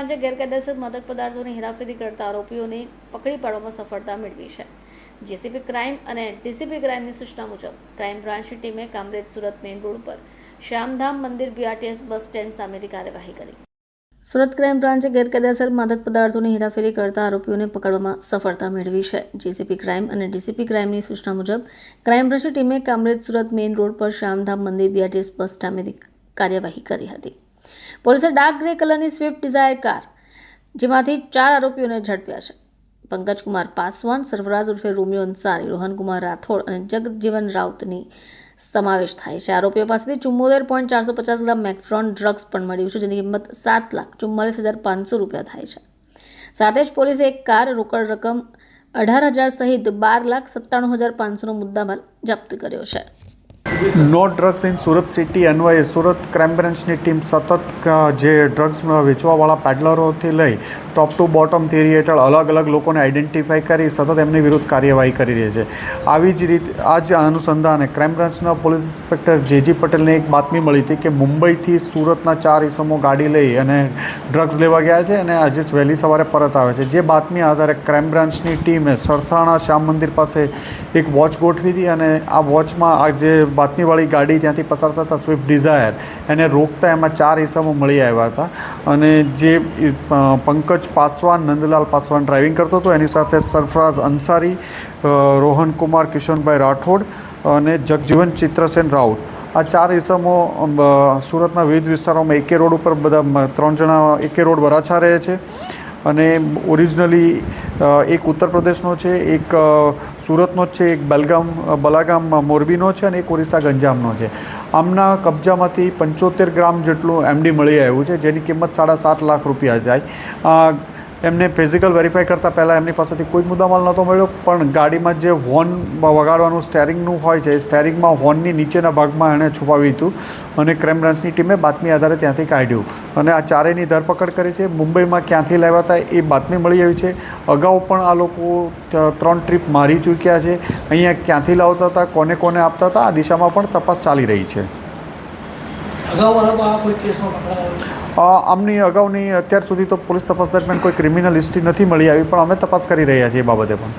આજે ગેરકાયદેસર માદક પદાર્થોની હેરાફેરી કરતા આરોપીઓને પકડી પાડવામાં સફળતા મેળવી છે. જેસીબી ક્રાઇમ અને ડીસીપી ક્રાઇમની સૂચના મુજબ, ક્રાઇમ બ્રાન્ચની ટીમે કામરેજ સુરત મેઇન રોડ પર શ્યામધામ મંદિર બીઆરટીએસ બસ સ્ટેન્ડ સામેથી કાર્યવાહી કરી. સુરત ક્રાઇમ બ્રાન્ચે ગેરકાયદેસર માદક પદાર્થોની હેરાફેરી કરતા આરોપીઓને પકડવામાં સફળતા મેળવી છે. જેસીપી ક્રાઇમ અને ડીસીપી ક્રાઇમની સૂચના મુજબ, ક્રાઇમ બ્રાન્ચની ટીમે કામરેજ સુરત મેઇન રોડ પર શ્યામધામ મંદિર બીઆરટીએસ બસ સામેથી કાર્યવાહી કરી હતી. પોલીસે ડાર્ક ગ્રે કલરની સ્વિફ્ટ ડિઝાયર કાર, જેમાંથી ચાર આરોપીઓને ઝડપ્યા છે. પંકજકુમાર પાસવાન સરફરાજ ઉર્ફે રોમિયો અંસારી રોહનકુમાર રાઠોડ અને જગજીવન રાઉતની સમાવેશ થાય છે. આરોપીઓ પાસેથી ચુમ્મોતેર પોઈન્ટ ચારસો પચાસ ગ્રામ મેક્ફ્રોન ડ્રગ્સ પણ મળ્યું છે, જેની કિંમત સાત લાખ ચુમ્માલીસ હજાર પાંચસો રૂપિયા થાય છે. સાથે જ પોલીસે એક કાર રોકડ રકમ અઢાર હજાર સહિત બાર લાખ સત્તાણું હજાર પાંચસોનો મુદ્દામાલ જપ્ત કર્યો છે. No drugs in Surat city અન્વયે સુરત ક્રાઇમ બ્રાન્ચની ટીમ સતત જે ડ્રગ્સ વેચવાવાળા પેડલરોથી લઈ ટોપ ટુ બોટમ થિયરી હેઠળ અલગ અલગ લોકોને આઈડેન્ટિફાઈ કરી સતત એમની વિરુદ્ધ કાર્યવાહી કરી રહી છે. આવી જ રીતે, આ જ અનુસંધાને ક્રાઇમ બ્રાન્ચના પોલીસ ઇન્સ્પેક્ટર જેજી પટેલને એક બાતમી મળી હતી કે મુંબઈથી સુરતના ચાર ઇસમો ગાડી લઈ અને ડ્રગ્સ લેવા ગયા છે અને આજે વહેલી સવારે પરત આવે છે. જે બાતમી આધારે ક્રાઇમ બ્રાન્ચની ટીમે સરથાણા શ્યામ મંદિર પાસે એક વોચ ગોઠવી હતી અને આ વોચમાં આ જે બાતમીવાળી ગાડી ત્યાંથી પસાર થતા સ્વિફ્ટ ડિઝાયર એને રોકતા એમાં ચાર ઇસમો મળી આવ્યા હતા. અને જે પંકજ પાસવાન, નંદલાલ પાસવાન ડ્રાઇવિંગ કરતો હતો, એની સાથે સરફરાઝ અંસારી રોહન કુમાર, કિશોનભાઈ રાઠોડ અને જગજીવન ચિત્રસેન રાઉત. આ ચાર ઇસમો સુરતના વિવિધ વિસ્તારોમાં એકે રોડ ઉપર બધા ત્રણ જણા એકે રોડ વરાછા રહે છે. અને ઓરિજિનલી એક ઉત્તર પ્રદેશનો છે, એક સુરતનો જ છે, એક બેલગામ બલાગામ મોરબીનો છે અને એક ઓરિસ્સા ગંજામનો છે. આમના કબજામાંથી પંચોતેર ગ્રામ જેટલું એમડી મળી આવ્યું છે, જેની કિંમત સાડા સાત લાખ રૂપિયા જાય એમને ફિઝિકલ વેરીફાઈ કરતાં પહેલાં એમની પાસેથી કોઈ મુદ્દામાલ નહોતો મળ્યો. પણ ગાડીમાં જે હોર્ન વગાડવાનું સ્ટેરિંગનું હોય છે, એ સ્ટેરિંગમાં હોર્નની નીચેના ભાગમાં એણે છુપાવ્યું હતું અને ક્રાઇમ બ્રાન્ચની ટીમે બાતમી આધારે ત્યાંથી કાઢ્યું. અને આ ચારેયની ધરપકડ કરી છે. મુંબઈમાં ક્યાંથી લાવ્યા હતા એ બાતમી મળી આવી છે. અગાઉ પણ આ લોકો ત્રણ ટ્રીપ મારી ચૂક્યા છે. અહીંયા ક્યાંથી લાવતા હતા, કોને કોને આપતા હતા, આ દિશામાં પણ તપાસ ચાલી રહી છે અગાઉ આરોપ આ કોઈ કેસમાં પકડાયો અ, આમની અગાઉની અત્યાર સુધી તો પોલીસ તપાસ દરમિયાન કોઈ ક્રિમિનલ હિસ્ટ્રી નથી મળી આવી, પણ અમે તપાસ કરી રહ્યા છીએ એ બાબતે પણ.